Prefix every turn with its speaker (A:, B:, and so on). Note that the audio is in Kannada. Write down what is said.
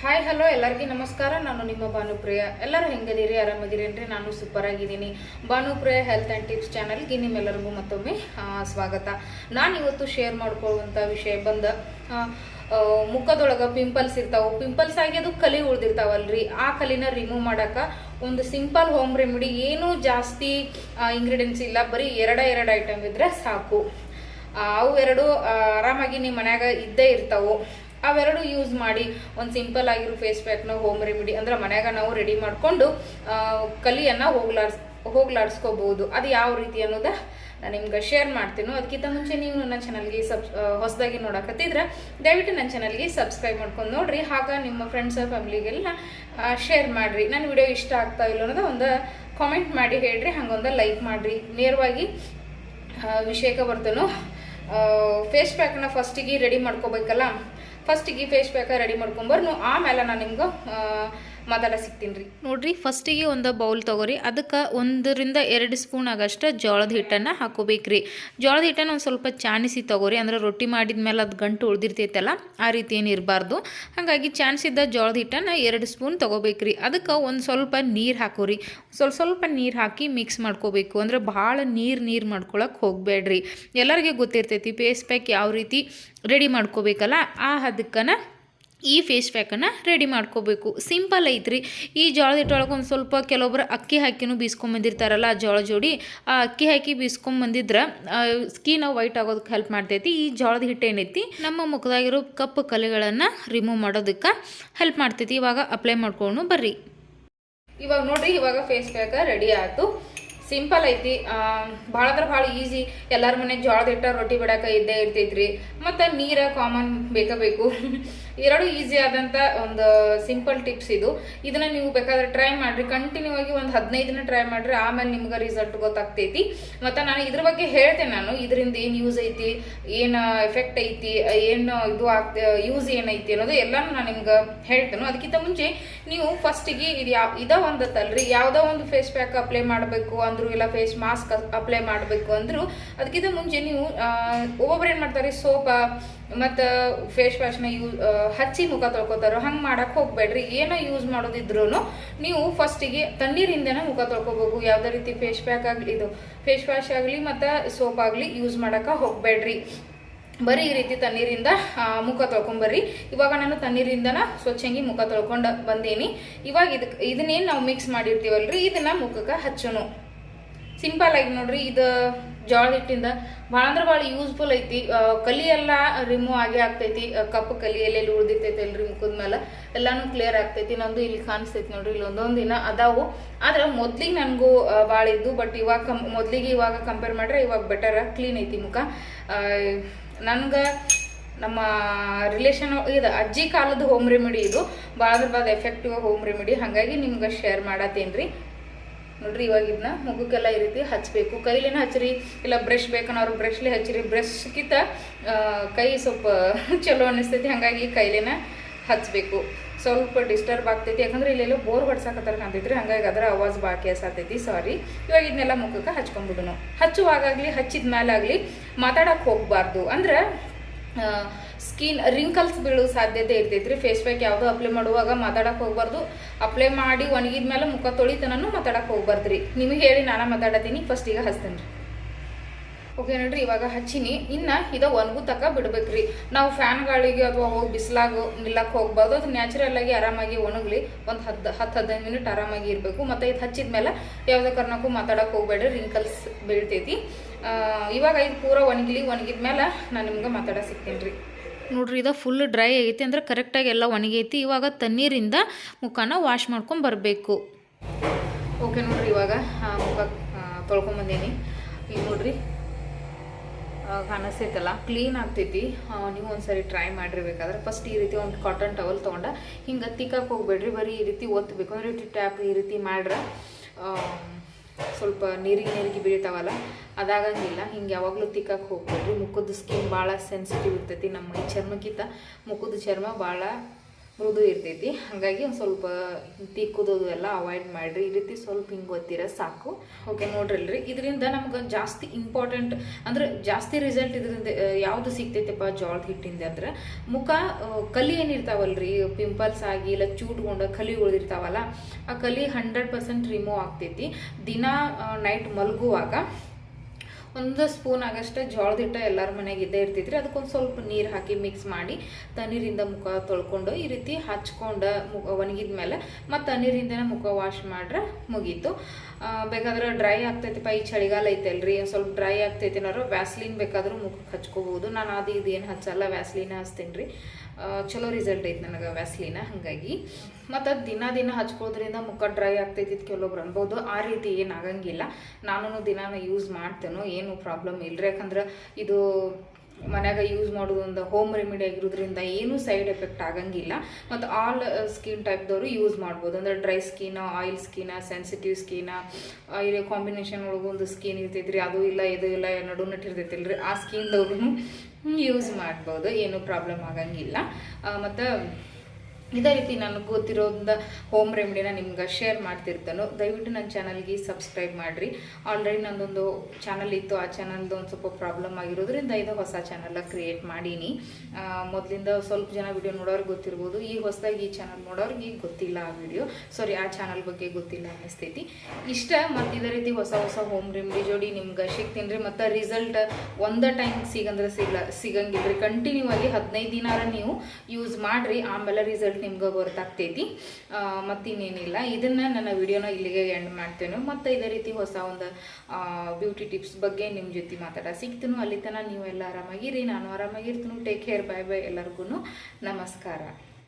A: ಹಾಯ್ ಹಲೋ ಎಲ್ಲರಿಗೂ ನಮಸ್ಕಾರ. ನಾನು ನಿಮ್ಮ ಭಾನುಪ್ರಿಯ ಎಲ್ಲರೂ ಹೆಂಗದಿರಿ ಆರಾಮದಿರೇನ್ರಿ ನಾನು ಸೂಪರ್ ಆಗಿದ್ದೀನಿ. ಭಾನುಪ್ರಿಯ ಹೆಲ್ತ್ ಆ್ಯಂಡ್ ಟಿಪ್ಸ್ ಚಾನಲ್ಗೆ ನಿಮ್ಮೆಲ್ಲರಿಗೂ ಮತ್ತೊಮ್ಮೆ ಸ್ವಾಗತ. ನಾನು ಇವತ್ತು ಶೇರ್ ಮಾಡ್ಕೊಳ್ಳುವಂಥ ವಿಷಯ ಬಂದ ಮುಖದೊಳಗೆ ಪಿಂಪಲ್ಸ್ ಇರ್ತಾವೆ. ಪಿಂಪಲ್ಸ್ ಆಗಿ ಅದು ಕಲಿ ಉಳ್ದಿರ್ತಾವಲ್ರಿ. ಆ ಕಲಿನ ರಿಮೂವ್ ಮಾಡೋಕೆ ಒಂದು ಸಿಂಪಲ್ ಹೋಮ್ ರೆಮಿಡಿ ಏನೂ ಜಾಸ್ತಿ ಇಂಗ್ರೀಡಿಯೆಂಟ್ಸ್ ಇಲ್ಲ. ಬರೀ ಎರಡ ಎರಡು ಐಟಮ್ ಇದ್ದರೆ ಸಾಕು. ಅವು ಎರಡು ಆರಾಮಾಗಿ ನಿಮ್ಮ ಮನ್ಯಾಗ ಇದ್ದೇ ಇರ್ತಾವು. ಅವೆರಡು ಯೂಸ್ ಮಾಡಿ ಒಂದು ಸಿಂಪಲ್ ಆಗಿರೋ ಫೇಸ್ ಪ್ಯಾಕ್ನ ಹೋಮ್ ರೆಮಿಡಿ ಅಂದ್ರೆ ಮನ್ಯಾಗ ನಾವು ರೆಡಿ ಮಾಡಿಕೊಂಡು ಕಲಿಯನ್ನು ಹೋಗ್ಲಾಡ್ಸ್ ಹೋಗ್ಲಾಡ್ಸ್ಕೋಬಹುದು ಅದು ಯಾವ ರೀತಿ ಅನ್ನೋದ ನಾನು ನಿಮ್ಗೆ ಶೇರ್ ಮಾಡ್ತೀನಿ. ಅದಕ್ಕಿಂತ ಮುಂಚೆ ನೀವು ನನ್ನ ಚಾನಲ್ಗೆ ಸಬ್ ಹೊಸದಾಗಿ ನೋಡಕತ್ತಿದ್ರೆ ದಯವಿಟ್ಟು ನನ್ನ ಚಾನಲ್ಗೆ ಸಬ್ಸ್ಕ್ರೈಬ್ ಮಾಡ್ಕೊಂಡು ನೋಡ್ರಿ. ಹಾಗ ನಿಮ್ಮ ಫ್ರೆಂಡ್ಸ್ ಫ್ಯಾಮಿಲಿಗೆಲ್ಲ ಶೇರ್ ಮಾಡಿರಿ. ನನ್ನ ವಿಡಿಯೋ ಇಷ್ಟ ಆಗ್ತಾ ಇಲ್ಲ ಅನ್ನೋದು ಒಂದು ಕಾಮೆಂಟ್ ಮಾಡಿ ಹೇಳ್ರಿ. ಹಂಗೊಂದು ಲೈಕ್ ಮಾಡಿರಿ. ನೇರವಾಗಿ ವಿಷಯಕ್ಕೆ ಬರ್ತೇನೋ ಫೇಸ್ ಪ್ಯಾಕ್ನ ಫಸ್ಟಿಗೆ ರೆಡಿ ಮಾಡ್ಕೋಬೇಕಲ್ಲ? ಫಸ್ಟಿಗೆ ಫೇಸ್ ಪ್ಯಾಕ ರೆಡಿ ಮಾಡ್ಕೊಂಬರ್ನು ಆಮೇಲೆ ನಾನು ನಿಮ್ಗೆ ಮಾತಾಡ ಸಿಗ್ತೀನಿ ರೀ. ನೋಡ್ರಿ ಫಸ್ಟಿಗೆ ಒಂದು ಬೌಲ್ ತಗೋರಿ. ಅದಕ್ಕೆ ಒಂದರಿಂದ ಎರಡು ಸ್ಪೂನ್ ಆಗಷ್ಟು ಜೋಳದ ಹಿಟ್ಟನ್ನು ಹಾಕೋಬೇಕ್ರಿ. ಜೋಳದ ಹಿಟ್ಟನ್ನು ಒಂದು ಸ್ವಲ್ಪ ಚಾಣಿಸಿ ತಗೋರಿ. ಅಂದ್ರೆ ರೊಟ್ಟಿ ಮಾಡಿದ ಮೇಲೆ ಅದು ಗಂಟು ಉಳಿದಿರ್ತೈತಲ್ಲ, ಆ ರೀತಿ ಏನು ಇರಬಾರ್ದು. ಹಾಗಾಗಿ ಚಾಣಿಸಿದ್ದ ಜೋಳದ ಹಿಟ್ಟನ್ನು ಎರಡು ಸ್ಪೂನ್ ತೊಗೋಬೇಕ್ರಿ. ಅದಕ್ಕೆ ಒಂದು ಸ್ವಲ್ಪ ನೀರು ಹಾಕೋರಿ. ಸ್ವಲ್ಪ ಸ್ವಲ್ಪ ನೀರು ಹಾಕಿ ಮಿಕ್ಸ್ ಮಾಡ್ಕೋಬೇಕು. ಅಂದ್ರೆ ಭಾಳ ನೀರು ನೀರು ಮಾಡ್ಕೊಳಕ್ಕೆ ಹೋಗಬೇಡ್ರಿ ಎಲ್ಲರಿಗೆ ಗೊತ್ತಿರ್ತೈತಿ ಪೇಸ್ಟ್ ಪ್ಯಾಕ್ ಯಾವ ರೀತಿ ರೆಡಿ ಮಾಡ್ಕೋಬೇಕಲ್ಲ, ಆ ಹದಕ್ಕನ ಈ ಫೇಸ್ ಪ್ಯಾಕನ್ನು ರೆಡಿ ಮಾಡ್ಕೋಬೇಕು. ಸಿಂಪಲ್ ಐತ್ರಿ. ಈ ಜೋಳದ ಹಿಟ್ಟೊಳಗೆ ಒಂದು ಸ್ವಲ್ಪ ಕೆಲವೊಬ್ರು ಅಕ್ಕಿ ಹಾಕಿನೂ ಬೀಸ್ಕೊಂಬಂದಿರ್ತಾರಲ್ಲ ಆ ಜೋಳ ಜೋಡಿ, ಆ ಅಕ್ಕಿ ಹಾಕಿ ಬೀಸ್ಕೊಂಬಂದಿದ್ರೆ ಸ್ಕಿನ್ ವೈಟ್ ಆಗೋದಕ್ಕೆ ಹೆಲ್ಪ್ ಮಾಡ್ತೈತಿ. ಈ ಜೋಳದ ಹಿಟ್ಟು ಏನೈತಿ, ನಮ್ಮ ಮುಖದಾಗಿರೋ ಕಪ್ಪು ಕಲೆಗಳನ್ನು ರಿಮೂವ್ ಮಾಡೋದಕ್ಕೆ ಹೆಲ್ಪ್ ಮಾಡ್ತೈತಿ. ಇವಾಗ ಅಪ್ಲೈ ಮಾಡ್ಕೊಂಡು ಬರ್ರಿ. ಇವಾಗ ನೋಡ್ರಿ, ಇವಾಗ ಫೇಸ್ ಪ್ಯಾಕ ರೆಡಿ ಆಯ್ತು. ಸಿಂಪಲ್ ಐತಿ. ಭಾಳ ಅಂದ್ರೆ ಭಾಳ ಈಸಿ ಎಲ್ಲರ ಮನೆ ಜೋಳದ ಹಿಟ್ಟ ರೊಟ್ಟಿ ಬಿಡಾಕ ಇದ್ದೇ ಇರ್ತೈತ್ರಿ. ಮತ್ತು ನೀರ ಕಾಮನ್ ಬೇಕು. ಎರಡು ಈಸಿ ಆದಂಥ ಒಂದು ಸಿಂಪಲ್ ಟಿಪ್ಸ್ ಇದು. ಇದನ್ನ ನೀವು ಬೇಕಾದ್ರೆ ಟ್ರೈ ಮಾಡ್ರಿ. ಕಂಟಿನ್ಯೂ ಆಗಿ ಒಂದು ಹದಿನೈದು ದಿನ ಟ್ರೈ ಮಾಡ್ರಿ, ಆಮೇಲೆ ನಿಮ್ಗೆ ರಿಸಲ್ಟ್ ಗೊತ್ತಾಗ್ತೈತಿ. ಮತ್ತು ನಾನು ಇದ್ರ ಬಗ್ಗೆ ಹೇಳ್ತೇನೆ ನಾನು. ಇದರಿಂದ ಏನು ಯೂಸ್ ಐತಿ, ಏನು ಎಫೆಕ್ಟ್ ಐತಿ, ಏನು ಇದು ಆಗ್ತ ಯೂಸ್ ಏನೈತಿ ಅನ್ನೋದು ಎಲ್ಲಾನು ನಾನು ನಿಮ್ಗೆ ಹೇಳ್ತೇನೆ. ಅದಕ್ಕಿಂತ ಮುಂಚೆ ನೀವು ಫಸ್ಟಿಗೆ ಇದು ಯಾವ, ಇದ ಒಂದತ್ತಲ್ರಿ. ಯಾವುದೋ ಒಂದು ಫೇಸ್ ಪ್ಯಾಕ್ ಅಪ್ಲೈ ಮಾಡಬೇಕು ಅಂದ್ರು, ಇಲ್ಲ ಫೇಸ್ ಮಾಸ್ಕ್ ಅಪ್ಲೈ ಮಾಡಬೇಕು ಅಂದ್ರು, ಅದಕ್ಕಿಂತ ಮುಂಚೆ ನೀವು ಒಬ್ಬೊಬ್ರು ಏನು ಮಾಡ್ತಾರೆ, ಸೋಪ ಮತ್ತು ಫೇಸ್ ವಾಶ್ನ ಯೂಸ್ ಹಚ್ಚಿ ಮುಖ ತೊಳ್ಕೊತಾರೋ, ಹಂಗೆ ಮಾಡಕ್ಕೆ ಹೋಗ್ಬೇಡ್ರಿ. ಏನೋ ಯೂಸ್ ಮಾಡೋದಿದ್ರೂ ನೀವು ಫಸ್ಟಿಗೆ ತಣ್ಣೀರಿಂದನೇ ಮುಖ ತೊಳ್ಕೊಬೇಕು. ಯಾವುದೇ ರೀತಿ ಫೇಸ್ ಪ್ಯಾಕ್ ಆಗಲಿ ಇದು ಫೇಸ್ ವಾಶ್ ಆಗಲಿ ಮತ್ತು ಸೋಪ್ ಆಗಲಿ ಯೂಸ್ ಮಾಡೋಕೆ ಹೋಗಬೇಡ್ರಿ. ಬರೀ ಈ ರೀತಿ ತಣ್ಣೀರಿಂದ ಮುಖ ತೊಳ್ಕೊಂಬರ್ರಿ. ಇವಾಗ ನಾನು ತಣ್ಣೀರಿಂದನ ಸ್ವಚ್ಛಂಗಿ ಮುಖ ತೊಳ್ಕೊಂಡು ಬಂದೇನಿ. ಇವಾಗ ಇದಕ್ಕೆ ಇದನ್ನೇನು ನಾವು ಮಿಕ್ಸ್ ಮಾಡಿರ್ತೀವಲ್ರಿ? ಇದನ್ನ ಮುಖಕ್ಕೆ ಹಚ್ಚೋನು. ಸಿಂಪಲ್ ಆಗಿ ನೋಡ್ರಿ, ಇದು ಜೋಳದ ಹಿಟ್ಟಿಂದ. ಭಾಳ ಅಂದ್ರೆ ಭಾಳ ಯೂಸ್ಫುಲ್ ಐತಿ. ಕಲಿ ಎಲ್ಲ ರಿಮೂವ್ ಆಗೇ ಆಗ್ತೈತಿ. ಕಪ್ಪು ಕಲಿ ಎಲ್ಲೆಲ್ಲಿ ಉಳ್ದಿರ್ತೈತಿ ಅಲ್ರಿ ಮುಖದ ಮೇಲೆ ಎಲ್ಲಾನು ಕ್ಲಿಯರ್ ಆಗ್ತೈತಿ. ನಂದು ಇಲ್ಲಿ ಕಾಣಿಸ್ತೈತಿ ನೋಡ್ರಿ, ಇಲ್ಲಿ ಒಂದೊಂದು ದಿನ ಅದಾವು. ಆದ್ರೆ ಮೊದ್ಲಿಗೆ ನನಗೂ ಭಾಳ ಇದ್ದು ಬಟ್ ಇವಾಗ ಕಂ ಮೊದ್ಲಿಗೆ ಇವಾಗ ಕಂಪೇರ್ ಮಾಡ್ರೆ ಇವಾಗ ಬೆಟರ್ ಕ್ಲೀನ್ ಐತಿ ಮುಖ. ನನ್ಗೆ ನಮ್ಮ ರಿಲೇಷನ್ ಇದು ಅಜ್ಜಿ ಕಾಲದ ಹೋಮ್ ರೆಮಿಡಿ ಇದು. ಭಾಳ ಅಂದ್ರೆ ಭಾಳ ಎಫೆಕ್ಟಿವ್ ಹೋಮ್ ರೆಮಿಡಿ ಹಾಗಾಗಿ ನಿಮ್ಗೆ ಶೇರ್ ಮಾಡತ್ತೇನ್ರಿ. ನೋಡ್ರಿ ಇವಾಗ ಇದನ್ನ ಮಗುಕ್ಕೆಲ್ಲ ಈ ರೀತಿ ಹಚ್ಚಬೇಕು ಕೈಲೇನ ಹಚ್ಚಿರಿ, ಇಲ್ಲ ಬ್ರಷ್ ಬೇಕನ್ನೋರು ಬ್ರಷ್ಲಿ ಹಚ್ಚಿರಿ. ಬ್ರಷ್ಗಿಂತ ಕೈ ಸ್ವಲ್ಪ ಚಲೋ ಅನ್ನಿಸ್ತೈತಿ, ಹಾಗಾಗಿ ಕೈಲೇನ ಹಚ್ಚಬೇಕು ಸ್ವಲ್ಪ ಡಿಸ್ಟರ್ಬ್ ಆಗ್ತೈತಿ. ಯಾಕಂದ್ರೆ ಇಲ್ಲೆಲ್ಲ ಬೋರ್ ಹೊಡ್ಸಕತ್ತಾರ ಕಾಣ್ತೈತ್ರಿ. ಹಂಗಾಗಿ ಅದರ ಅವಾಜ್ ಬಾಕಿ ಕೇಳ್ಸಾತೈತಿ ಸಾರಿ ಇವಾಗ ಇದನ್ನೆಲ್ಲ ಮುಖಕ್ಕೆ ಹಚ್ಕೊಂಡ್ಬಿಡೋಣ ಹಚ್ಚುವಾಗಲಿ ಹಚ್ಚಿದ ಮೇಲಾಗಲಿ ಮಾತಾಡಕ್ಕೆ ಹೋಗಬಾರ್ದು. ಅಂದ್ರೆ ಸ್ಕಿನ್ ರಿಂಕಲ್ಸ್ ಬೀಳೋ ಸಾಧ್ಯತೆ ಇರ್ತೈತ್ರಿ. ಫೇಸ್ ಪ್ಯಾಕ್ ಯಾವುದು ಅಪ್ಲೈ ಮಾಡುವಾಗ ಮಾತಾಡಕ್ಕೆ ಹೋಗ್ಬಾರ್ದು. ಅಪ್ಲೈ ಮಾಡಿ ಒಣಗಿದ ಮೇಲೆ ಮುಖ ತೊಳಿತನೂ ಮಾತಾಡಕ್ಕೆ ಹೋಗ್ಬಾರ್ದು ರೀ ನಿಮಗೆ ಹೇಳಿ ನಾನು ಮಾತಾಡತೀನಿ. ಫಸ್ಟ್ ಈಗ ಹಚ್ತೇನೆ ರೀ. ಓಕೆ ನೋಡ್ರಿ, ಇವಾಗ ಹಚ್ಚಿನಿ. ಇನ್ನ ಇದು ಒಣಗು ತಕ ಬಿಡ್ಬೇಕ್ರಿ. ನಾವು ಫ್ಯಾನ್ ಗಾಳಿಗೆ ಅಥವಾ ಹೋಗಿ ಬಿಸಿಲಾಗ ನಿಲ್ಲಕ್ಕೆ ಹೋಗ್ಬಾರ್ದು. ಅದು ನ್ಯಾಚುರಲ್ ಆಗಿ ಆರಾಮಾಗಿ ಒಣಗಲಿ. ಒಂದು ಹತ್ತು ಹತ್ತು ಹದಿನೈದು ಮಿನಿಟ್ ಆರಾಮಾಗಿ ಇರಬೇಕು. ಮತ್ತು ಇದು ಹಚ್ಚಿದ ಮೇಲೆ ಯಾವುದೇ ಕಾರಣಕ್ಕೂ ಮಾತಾಡಕ್ಕೆ ಹೋಗ್ಬೇಡ್ರಿ. ರಿಂಕಲ್ಸ್ ಬೀಳ್ತೈತಿ. ಇವಾಗ ಇದು ಪೂರ ಒಣಗಿಲಿ, ಒಣಗಿದ ಮೇಲೆ ನಾನು ನಿಮ್ಗೆ ಮಾತಾಡ ಸಿಗ್ತೀನಿ ರೀ ನೋಡ್ರಿ, ಇದು ಫುಲ್ ಡ್ರೈ ಆಗೈತಿ ಅಂದ್ರೆ ಕರೆಕ್ಟಾಗಿ ಎಲ್ಲ ಒಣಗೈತಿ. ಇವಾಗ ತಣ್ಣೀರಿಂದ ಮುಖನ ವಾಶ್ ಮಾಡ್ಕೊಂಡು ಬರಬೇಕು. ಓಕೆ ನೋಡ್ರಿ, ಇವಾಗ ಮುಖ ತೊಳ್ಕೊಂಬಂದೇನಿ ಈಗ ನೋಡ್ರಿ ಕಾಣಿಸ್ತೈತಲ್ಲ ಕ್ಲೀನ್ ಆಗ್ತೈತಿ. ನೀವು ಒಂದ್ಸರಿ ಟ್ರೈ ಮಾಡಿರ್ಬೇಕಾದ್ರೆ ಫಸ್ಟ್ ಈ ರೀತಿ ಒಂದು ಕಾಟನ್ ಟವಲ್ ತೊಗೊಂಡ, ಹಿಂಗೆ ತಿಕ್ಕಕ್ಕೆ ಹೋಗ್ಬೇಡ್ರಿ. ಬರೀ ಈ ರೀತಿ ಒತ್ತಬೇಕು ಅಂದರೆ ಟ್ಯಾಪ್ ಈ ರೀತಿ ಮಾಡ್ರೆ ಸ್ವಲ್ಪ ನೀರಿಗೆ ನೀರಿಗೆ ಬೀಳ್ತಾವಲ್ಲ, ಅದಾಗಂಗಿಲ್ಲ. ಹಿಂಗೆ ಯಾವಾಗಲೂ ತಿಕ್ಕಕ್ಕೆ ಹೋಗ್ಬೋದು. ಮುಖದ ಸ್ಕಿನ್ ಭಾಳ ಸೆನ್ಸಿಟಿವ್ ಇರ್ತೈತಿ ನಮ್ಮ ಚರ್ಮಕ್ಕಿಂತ. ಮುಖದ ಚರ್ಮ ಭಾಳ ಮೃದು ಇರ್ತೈತಿ. ಹಾಗಾಗಿ ಒಂದು ಸ್ವಲ್ಪ ತಿಕ್ಕುದೋದು ಎಲ್ಲ ಅವಾಯ್ಡ್ ಮಾಡಿರಿ. ಈ ರೀತಿ ಸ್ವಲ್ಪ ಹಿಂಗೆ ಗೊತ್ತಿರ ಸಾಕು. ಓಕೆ ನೋಡ್ರಿಲ್ರಿ ಇದರಿಂದ ನಮ್ಗೆ ಜಾಸ್ತಿ ಇಂಪಾರ್ಟೆಂಟ್ ಅಂದ್ರೆ ಜಾಸ್ತಿ ರಿಸಲ್ಟ್ ಇದರಿಂದ ಯಾವುದು ಸಿಗ್ತೈತಪ್ಪ ಜೋಳದ ಹಿಟ್ಟಿಂದ ಅಂದ್ರೆ ಮುಖ ಕಲಿ ಏನಿರ್ತಾವಲ್ರಿ ಪಿಂಪಲ್ಸ್ ಆಗಿ ಇಲ್ಲ ಚೂಟ್ಕೊಂಡ ಕಲಿ ಉಳಿದಿರ್ತಾವಲ್ಲ ಆ ಕಲಿ ಹಂಡ್ರೆಡ್ ಪರ್ಸೆಂಟ್ ರಿಮೂವ್ ಆಗ್ತೈತಿ. ದಿನ ನೈಟ್ ಮಲಗುವಾಗ ಒಂದು ಸ್ಪೂನ್ ಆಗಷ್ಟೇ ಜೋಳದ ಹಿಟ್ಟು ಎಲ್ಲರ ಮನೆಗೆ ಇದ್ದೇ ಇರ್ತಿದ್ರಿ ಅದಕ್ಕೊಂದು ಸ್ವಲ್ಪ ನೀರು ಹಾಕಿ ಮಿಕ್ಸ್ ಮಾಡಿ ತಣ್ಣೀರಿಂದ ಮುಖ ತೊಳ್ಕೊಂಡು ಈ ರೀತಿ ಹಚ್ಕೊಂಡು ಮುಖ ಒಣಗಿದ ಮೇಲೆ ಮತ್ತು ತಣ್ಣೀರಿಂದನೇ ಮುಖ ವಾಶ್ ಮಾಡ್ರೆ ಮುಗೀತು. ಬೇಕಾದ್ರೆ ಡ್ರೈ ಆಗ್ತೈತಿಪ್ಪ ಈ ಚಳಿಗಾಲ ಐತಲ್ರಿ. ಸ್ವಲ್ಪ ಡ್ರೈ ಆಗ್ತೈತಿ ಅನ್ನೋರು ವ್ಯಾಸ್ಲಿನ್ ಬೇಕಾದರೂ ಮುಖಕ್ಕೆ ಹಚ್ಕೋಬೋದು ನಾನು ಅದು ಇದೇನು ಹಚ್ಚಲ್ಲ. ವ್ಯಾಸ್ಲಿನ ಹಚ್ತೀನಿ ರೀ ಚಲೋ ರಿಸಲ್ಟ್ ಐತೆ ನನಗೆ ವ್ಯಾಸ್ಲಿನ ಹಾಗಾಗಿ. ಮತ್ತು ಅದು ದಿನ ದಿನ ಹಚ್ಕೋದ್ರಿಂದ ಮುಖ ಡ್ರೈ ಆಗ್ತೈತಿ ಕೆಲವೊಬ್ರು ಅನ್ಬೋದು. ಆ ರೀತಿ ಏನಾಗಂಗಿಲ್ಲ ನಾನು ದಿನಾನು ಯೂಸ್ ಮಾಡ್ತೇನೋ, ಏನು ಪ್ರಾಬ್ಲಮ್ ಇಲ್ರಿ. ಯಾಕಂದ್ರೆ ಇದು ಮನ್ಯಾಗ ಯೂಸ್ ಮಾಡೋದು ಒಂದು ಹೋಮ್ ರೆಮಿಡಿ ಆಗಿರೋದ್ರಿಂದ ಏನೂ ಸೈಡ್ ಎಫೆಕ್ಟ್ ಆಗಂಗಿಲ್ಲ. ಮತ್ತು ಆಲ್ ಸ್ಕಿನ್ ಟೈಪ್ದವರು ಯೂಸ್ ಮಾಡ್ಬೋದು. ಅಂದರೆ dry skin oil skin sensitive skin ಇಲ್ಲಿ ಕಾಂಬಿನೇಷನ್ ಒಳಗೊಂದು ಸ್ಕಿನ್ ಇರ್ತೈತ್ರಿ, ಅದು ಇಲ್ಲ, ಇದು ಇಲ್ಲ ನಡು ನಟ್ಟಿರ್ತೈತಿಲ್ರಿ ಆ ಸ್ಕಿನ್ದವ್ರು ಯೂಸ್ ಮಾಡ್ಬೋದು. ಏನೂ ಪ್ರಾಬ್ಲಮ್ ಆಗಂಗಿಲ್ಲ. ಮತ್ತು ಇದೇ ರೀತಿ ನನಗೆ ಗೊತ್ತಿರೋದ್ರಿಂದ ಹೋಮ್ ರೆಮಿಡಿನ ನಿಮ್ಗೆ ಶೇರ್ ಮಾಡ್ತಿರ್ತಾನೋ. ದಯವಿಟ್ಟು ನನ್ನ ಚಾನಲ್ಗೆ ಸಬ್ಸ್ಕ್ರೈಬ್ ಮಾಡಿರಿ. ಆಲ್ರೆಡಿ ನಂದೊಂದು ಚಾನಲ್ ಇತ್ತು. ಆ ಚಾನಲ್ದು ಒಂದು ಸ್ವಲ್ಪ ಪ್ರಾಬ್ಲಮ್ ಆಗಿರೋದ್ರಿಂದ ಇದು ಹೊಸ ಚಾನಲ್ ಕ್ರಿಯೇಟ್ ಮಾಡೀನಿ. ಮೊದಲಿಂದ ಸ್ವಲ್ಪ ಜನ ವಿಡಿಯೋ ನೋಡೋರಿಗೆ ಗೊತ್ತಿರ್ಬೋದು. ಈ ಹೊಸದಾಗಿ ಈ ಚಾನಲ್ ನೋಡೋರಿಗೆ ಈಗ ಗೊತ್ತಿಲ್ಲ ಆ ವಿಡಿಯೋ ಸಾರಿ ಆ ಚಾನಲ್ ಬಗ್ಗೆ ಗೊತ್ತಿಲ್ಲ ಅನ್ನಿಸ್ತೈತಿ ಇಷ್ಟ, ಮತ್ತು ಇದೇ ರೀತಿ ಹೊಸ ಹೊಸ ಹೋಮ್ ರೆಮಿಡಿ ಜೋಡಿ ನಿಮ್ಗೆ ಸಿಗ್ತೀನಿ ರೀ. ಮತ್ತು ರಿಸಲ್ಟ್ ಒಂದೇ ಟೈಮ್ ಸಿಗಂದ್ರೆ ಸಿಗಲ್ಲ ಸಿಗಂಗಿಲ್ಲ ರೀ ಕಂಟಿನ್ಯೂ ಆಗಿ ಹದಿನೈದು ದಿನಾರ ನೀವು ಯೂಸ್ ಮಾಡಿರಿ. ಆಮೇಲೆ ರಿಸಲ್ಟ್ ನಿಮ್ಗೆ ಗೊತ್ತಾಗ್ತೈತಿ. ಮತ್ತಿನ್ನೇನಿಲ್ಲ. ಇದನ್ನು ನನ್ನ ವಿಡಿಯೋನ ಇಲ್ಲಿಗೆ ಎಂಡ್ ಮಾಡ್ತೇನೆ. ಮತ್ತು ಇದೇ ರೀತಿ ಹೊಸ ಒಂದು ಬ್ಯೂಟಿ ಟಿಪ್ಸ್ ಬಗ್ಗೆ ನಿಮ್ಮ ಜೊತೆ ಮಾತಾಡ ಸಿಗ್ತೀನಿ. ಅಲ್ಲಿ ತನಕ ನೀವೆಲ್ಲ ಆರಾಮಾಗಿರಿ. ನಾನು ಆರಾಮಾಗಿರ್ತೀನಿ. ಟೇಕ್ ಕೇರ್ ಬಾಯ್ ಬಾಯ್ ಎಲ್ಲರಿಗೂ ನಮಸ್ಕಾರ.